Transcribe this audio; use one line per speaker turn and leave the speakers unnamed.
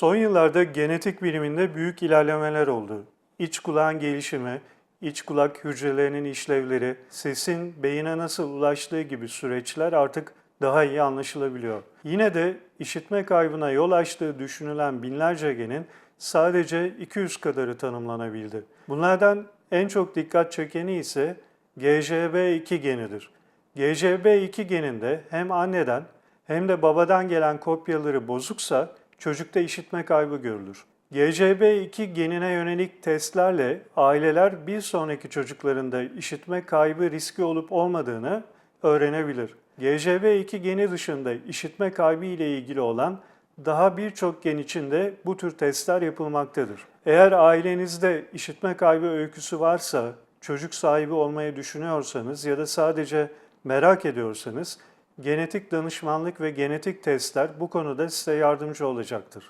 Son yıllarda genetik biliminde büyük ilerlemeler oldu. İç kulağın gelişimi, iç kulak hücrelerinin işlevleri, sesin beyine nasıl ulaştığı gibi süreçler artık daha iyi anlaşılabiliyor. Yine de işitme kaybına yol açtığı düşünülen binlerce genin sadece 200 kadarı tanımlanabildi. Bunlardan en çok dikkat çekeni ise GJB2 genidir. GJB2 geninde hem anneden hem de babadan gelen kopyaları bozuksa çocukta işitme kaybı görülür. GJB2 genine yönelik testlerle aileler bir sonraki çocuklarında işitme kaybı riski olup olmadığını öğrenebilir. GJB2 geni dışında işitme kaybı ile ilgili olan daha birçok gen için de bu tür testler yapılmaktadır. Eğer ailenizde işitme kaybı öyküsü varsa, çocuk sahibi olmayı düşünüyorsanız ya da sadece merak ediyorsanız genetik danışmanlık ve genetik testler bu konuda size yardımcı olacaktır.